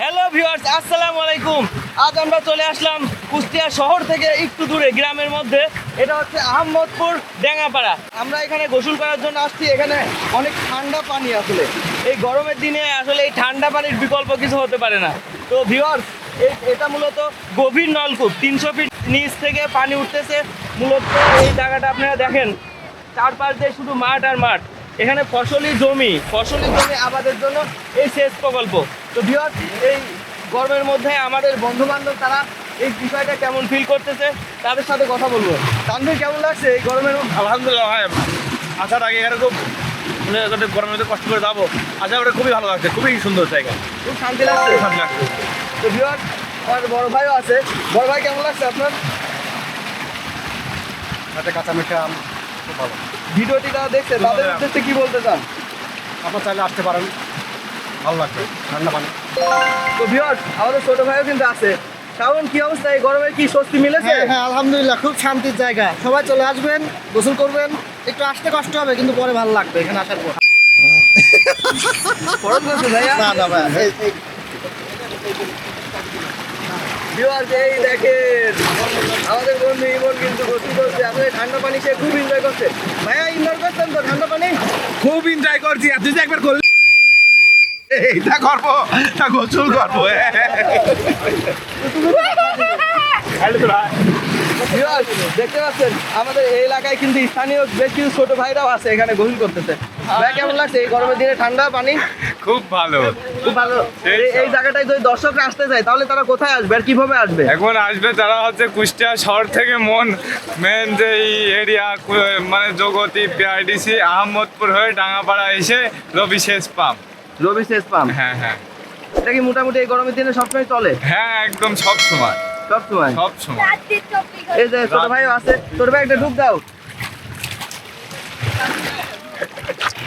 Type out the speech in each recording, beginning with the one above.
Hello viewers আসসালামু আলাইকুম। আজ আমরা চলে আসলাম কুষ্টিয়া শহর থেকে একটু দূরে, গ্রামের মধ্যে। এটা হচ্ছে আহমদপুর ডেঙ্গাপাড়া। আমরা এখানে গোসল করার জন্য আসছি। এখানে অনেক ঠান্ডা পানি আসলে। এই গরমের দিনে আসলে এই ঠান্ডা পানির বিকল্প কিছু হতে পারে না। তো ভিউয়ার্স এটা মূলত গভীর নলকূপ। তিনশো ফিট নিচ থেকে পানি উঠতেছে। মূলত এই জায়গাটা আপনারা দেখেন। চারপাশ দিয়ে শুধু মাঠ আর মাঠ। এখানে ফসলি জমি ফসলি জমি আবাদের জন্য এই সেচ প্রকল্প। তো বিহার এই গরমের মধ্যে আমাদের বন্ধু বান্ধব তারা এই বিষয়টা কেমন ফিল করতেছে তাদের সাথে কথা বলব। তানভীর কেমন লাগছে এই গরমের আলহামদুলিল্লাহ ভাই আসার আগে এখানে খুব মানে গরমের মধ্যে কষ্ট করে যাব। আশা করে খুবই ভালো লাগছে খুবই সুন্দর জায়গা। খুব শান্তি লাগছে। ভালো লাগছে। তো বিহার আমার বড় ভাইও আছে। বড় ভাই কেমন লাগছে আপনার? একটা কাঁচা মিঠা ভিডিওটি যারা দেখছে তাদের উদ্দেশ্যে কি বলতে চান? আপনার চাইলে আসতে পারেন। ভালো লাগবে। ঠান্ডা পানি। তো বিহার আমাদের ছোট ভাইও কিন্তু আছে। শ্রাবণ কি অবস্থা? এই গরমে কি স্বস্তি মিলেছে? হ্যাঁ হ্যাঁ আলহামদুলিল্লাহ খুব শান্তির জায়গা। সবাই চলে আসবেন গোসল করবেন। একটু আসতে কষ্ট হবে কিন্তু পরে ভালো লাগবে এখানে আসার পর। ভাইয়া? না না ভাই এই- এই- দেখেন। আমাদের বন্ধু ইমন কিন্তু গোসল করছে আসলে ঠান্ডা পানি সে খুব এনজয় করছে। ভাইয়া এনজয় করছেন তো ঠান্ডা পানি? খুব এনজয় করছি আর তুই একবার করলি এইটা করব তা গোসল করব। দেখতে পাচ্ছেন আমাদের এই এলাকায় কিন্তু স্থানীয় বেশ কিছু ছোট ভাইরাও আছে এখানে গোসল করতেছে। ভাই কেমন লাগছে? এই গরমের দিনে ঠান্ডা পানি? খুব ভালো। খুব ভালো। এই- জায়গাটায় যদি দর্শকরা আসতে চায় তাহলে তারা কোথায় আসবে আর কীভাবে আসবে? এখন আসবে তারা হচ্ছে কুষ্টিয়া শহর থেকে মন মেন যে এই এরিয়া মানে জগতি পিআইডিসি আহমদপুর হয়ে ডাঙ্গাপাড়া এসে রবি শেষ পাম্প। রবি সেচ পাম্প? হ্যাঁ হ্যাঁ। এটা কি মোটামুটি এই গরমের দিনে সবসময় চলে? হ্যাঁ একদম সব সময়। সব সময়? সব সময়। এই যে ছোট ভাইও আছে। ছোট ভাই একটা ডুব দাও এই শান্তি শাবাশ। এই শান্তি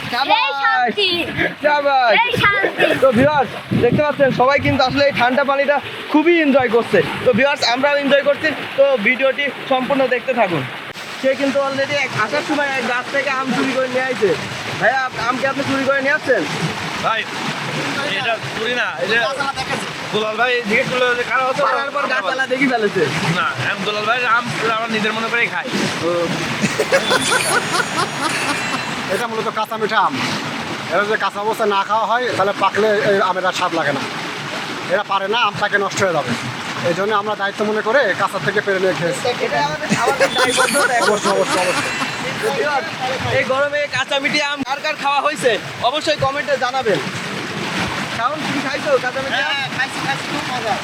তো ভিউয়ার্স দেখতে পাচ্ছেন সবাই কিন্তু আসলে এই ঠান্ডা পানিটা খুবই এনজয় করছে। তো ভিউয়ার্স আমরাও এনজয় করছি। তো ভিডিওটি সম্পূর্ণ দেখতে থাকুন। সে কিন্তু অলরেডি আসার সময় এক গাছ থেকে আম চুরি করে নিয়ে আসছে ভাইয়া আম কি আপনি চুরি করে নিয়ে আসছেন? ভাই এটা চুরি না দুলাল ভাই জিজ্ঞেস করল যে কারও হতো পাড়ার পর গাছপালা দেখি ফেলেছে। না এখন দুলাল ভাই আম আমরা নিজের মনে করেই খাই। এটা মূলত কাঁচা মিঠা আম। এরা যদি কাঁচা অবস্থায় না খাওয়া হয় তাহলে পাকলে এই আমের আর স্বাদ লাগে না। এরা পারে না আমটাকে নষ্ট হয়ে যাবে। এই জন্য আমরা দায়িত্ব মনে করে কাঁচা থেকে পেরে নিয়ে খেয়েছি। এটা। অবশ্যই অবশ্যই অবশ্যই। এই গরমে কাঁচা মিঠি আম কার কার খাওয়া হয়েছে অবশ্যই কমেন্টে জানাবেন। কারণ তুমি খাইছো কাঁচা মিঠি আম? খাইছি খাইছি খুব মজা।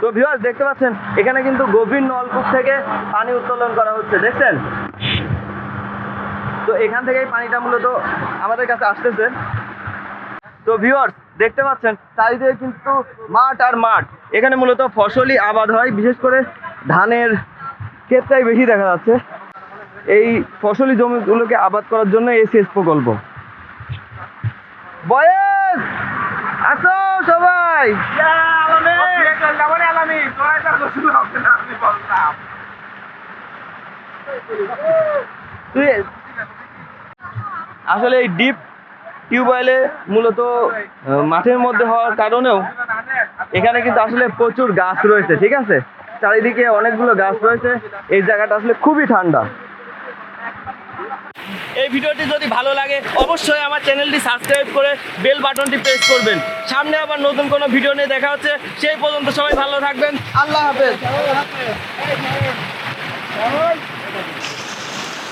তো ভিউয়ার্স দেখতে পাচ্ছেন, এখানে কিন্তু গভীর নলকূপ থেকে পানি উত্তোলন করা হচ্ছে, দেখছেন? তো এখান থেকেই পানিটা মূলত আমাদের কাছে আসতেছে। তো ভিউয়ার্স দেখতে পাচ্ছেন, চারিদিকে কিন্তু মাঠ আর মাঠ। এখানে মূলত ফসলই আবাদ হয়, বিশেষ করে ধানের ক্ষেতটাই বেশি দেখা যাচ্ছে। এই ফসলি জমিগুলোকে আবাদ করার জন্য সেচ প্রকল্প। বয়স আসো সবাই! তুই আসলে এই ডিপ টিউবওয়েলে মূলত মাঠের মধ্যে হওয়ার কারণেও এখানে কিন্তু আসলে প্রচুর গাছ রয়েছে, ঠিক আছে? চারিদিকে অনেকগুলো গাছ রয়েছে। এই জায়গাটা আসলে খুবই ঠান্ডা। এই ভিডিওটি যদি ভালো লাগে, অবশ্যই আমার চ্যানেলটি সাবস্ক্রাইব করে বেল বাটনটি প্রেস করবেন। সামনে আবার নতুন কোনো ভিডিও নিয়ে দেখা হচ্ছে, সেই পর্যন্ত সবাই ভালো থাকবেন। আল্লাহ হাফেজ।